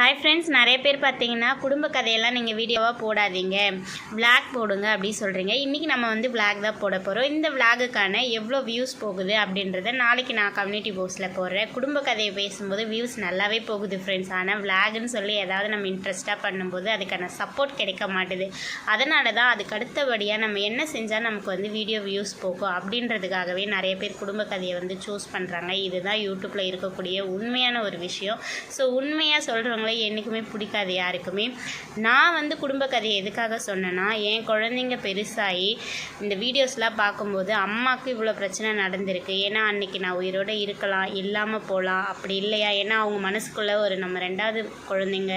Hi friends நிறைய பேர் பார்த்தீங்கன்னா குடும்ப கதையெல்லாம் நீங்கள் வீடியோவாக போடாதீங்க. விளாக் போடுங்க அப்படி சொல்கிறீங்க இன்றைக்கி நம்ம வந்து விளாக் தான் போட போகிறோம் இந்த விளாகுக்கான எவ்வளோ வியூஸ் போகுது அப்படின்றத நாளைக்கு நான் கம்யூனிட்டி போஸ்ட்டில் போடுறேன். குடும்ப கதையை பேசும்போது வியூஸ் நல்லாவே போகுது ஃப்ரெண்ட்ஸ் ஆனால் விளாகுன்னு சொல்லி ஏதாவது நம்ம இன்ட்ரெஸ்ட்டாக பண்ணும்போது அதுக்கான சப்போர்ட் கிடைக்க மாட்டுது. அதனால தான் அதுக்கு அடுத்தபடியாக நம்ம என்ன செஞ்சால் நமக்கு வந்து வீடியோ வியூஸ் போகும் அப்படின்றதுக்காகவே நிறைய பேர் குடும்ப கதையை வந்து சூஸ் பண்ணுறாங்க இதுதான் யூடியூப்பில் இருக்கக்கூடிய உண்மையான ஒரு விஷயம். ஸோ உண்மையாக சொல்கிறவங்கள என்றைக்குமே பிடிக்காது யாருக்குமே. நான் வந்து குடும்ப கதையை எதுக்காக சொன்னேன்னா என் குழந்தைங்க பெருசாகி இந்த வீடியோஸ்லாம் பார்க்கும்போது அம்மாவுக்கு இவ்வளோ பிரச்சனை நடந்திருக்கு. ஏன்னா அன்றைக்கி நான் உயிரோடு இருக்கலாம் இல்லாமல் போகலாம் அப்படி இல்லையா? ஏன்னா அவங்க மனசுக்குள்ளே ஒரு நம்ம ரெண்டாவது குழந்தைங்க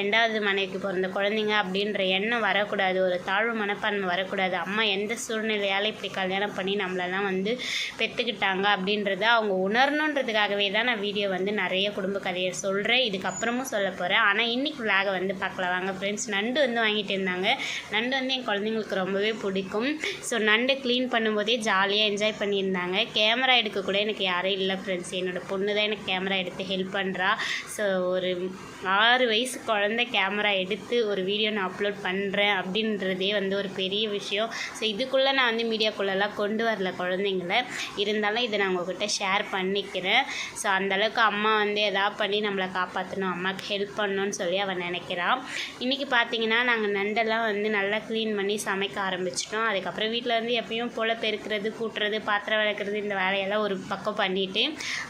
ரெண்டாவது மனைவிக்கு பிறந்த குழந்தைங்க அப்படின்ற எண்ணம் வரக்கூடாது. ஒரு தாழ்வு மனப்பான்மை வரக்கூடாது. அம்மா எந்த சூழ்நிலையால் இப்படி கல்யாணம் பண்ணி நம்மளெல்லாம் வந்து பெற்றுக்கிட்டாங்க அப்படின்றத அவங்க உணரணுன்றதுக்காகவே தான் நான் வீடியோ வந்து நிறைய குடும்ப கதையை சொல்கிறேன் இதுக்கப்புறமும் சொல்ல போகிறேன் ஆனால் இன்னைக்கு விலாக வந்து பார்க்கலாம் வாங்க ஃப்ரெண்ட்ஸ் நண்டு வந்து வாங்கிட்டு இருந்தாங்க. நண்டு வந்து என் குழந்தைங்களுக்கு ரொம்பவே பிடிக்கும். ஸோ நண்டு க்ளீன் பண்ணும்போதே ஜாலியாக என்ஜாய் பண்ணியிருந்தாங்க. கேமரா எடுக்க கூட எனக்கு யாரும் இல்லை ஃப்ரெண்ட்ஸ் என்னோட பொண்ணு தான் எனக்கு கேமரா எடுத்து ஹெல்ப் பண்ணுறா ஸோ ஒரு ஆறு வயசு குழந்த கேமரா எடுத்து ஒரு வீடியோ நான் அப்லோட் பண்ணுறேன் அப்படின்றதே வந்து ஒரு பெரிய விஷயம். ஸோ இதுக்குள்ளே நான் வந்து மீடியாக்குள்ளெல்லாம் கொண்டு வரல குழந்தைங்கள. இருந்தாலும் இதை நான் உங்ககிட்ட ஷேர் பண்ணிக்கிறேன். ஸோ அந்தளவுக்கு அம்மா வந்து எதாவது பண்ணி நம்மளை காப்பாற்றணும் அம்மா அவனுக்கு ஹெல்ப் பண்ணணும்னு சொல்லி அவன் நினைக்கிறான். இன்றைக்கி பார்த்தீங்கன்னா நாங்கள் நண்டெல்லாம் வந்து நல்லா க்ளீன் பண்ணி சமைக்க ஆரம்பிச்சிட்டோம். அதுக்கப்புறம் வீட்டில் வந்து எப்பயும் போல் பெருக்கிறது கூட்டுறது பாத்திரம் விளக்குறது இந்த வேலையெல்லாம் ஒரு பக்கம் பண்ணிவிட்டு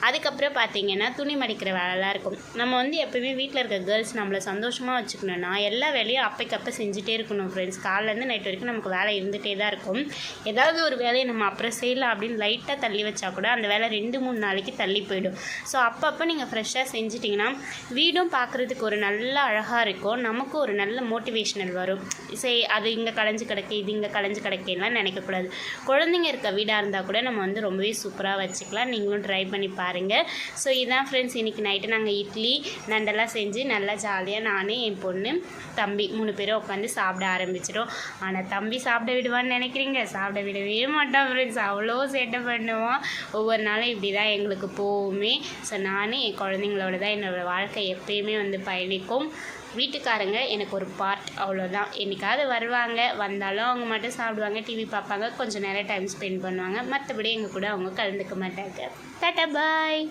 அதுக்கப்புறம் பார்த்தீங்கன்னா துணி மடிக்கிற வேலைலாம் இருக்கும். நம்ம வந்து எப்பயுமே வீட்டில் இருக்க கேர்ள்ஸ் நம்மளை சந்தோஷமாக வச்சுக்கணும்னா எல்லா வேலையும் அப்பைக்கப்போ செஞ்சுட்டே இருக்கணும் ஃப்ரெண்ட்ஸ் காலைலேருந்து நைட் வரைக்கும் நமக்கு வேலை இருந்துகிட்டே தான் இருக்கும். ஏதாவது ஒரு வேலையை நம்ம அப்புறம் செய்யலாம் அப்படின்னு லைட்டாக தள்ளி வச்சா கூட அந்த வேலை ரெண்டு மூணு நாளைக்கு தள்ளி போயிடும். ஸோ அப்பப்போ நீங்கள் ஃப்ரெஷ்ஷாக செஞ்சிட்டிங்கன்னா வீடும் பார்க்குறதுக்கு ஒரு நல்ல அழகாக இருக்கும். நமக்கும் ஒரு நல்ல மோட்டிவேஷனல் வரும். சரி அது இங்கே களைஞ்சு கிடக்கு இது இங்கே களைஞ்சு கிடக்கலாம் நினைக்கக்கூடாது. குழந்தைங்க இருக்க வீடாக இருந்தால் கூட நம்ம வந்து ரொம்பவே சூப்பராக வச்சுக்கலாம். நீங்களும் ட்ரை பண்ணி பாருங்கள் ஸோ இதான் ஃப்ரெண்ட்ஸ் இன்றைக்கி நைட்டு நாங்கள் இட்லி நண்டெல்லாம் செஞ்சு நல்லா ஜாலியாக நானே என் பொண்ணு தம்பி மூணு பேரும் உட்காந்து சாப்பிட ஆரம்பிச்சிடும் ஆனால் தம்பி சாப்பிட விடுவான்னு நினைக்கிறீங்க? சாப்பிட விடவே மாட்டான் ஃப்ரெண்ட்ஸ் அவ்வளோ சேட்டை பண்ணுவான். ஒவ்வொரு நாளும் இப்படி தான் எங்களுக்கு போகுமே. ஸோ நானே என் குழந்தைங்களோட தான் என்னோடய வாழ்க்கை எப்பயுமே வந்து பயணிக்கும். வீட்டுக்காரங்க எனக்கு ஒரு பார்ட் அவ்வளோதான் என்றைக்காவது வருவாங்க வந்தாலும் அவங்க மட்டும் சாப்பிடுவாங்க டிவி பார்ப்பாங்க கொஞ்சம் நேரம் டைம் ஸ்பெண்ட் பண்ணுவாங்க. மற்றபடி எங்கள் கூட அவங்க கலந்துக்க மாட்டாங்க. டாட்டா பாய்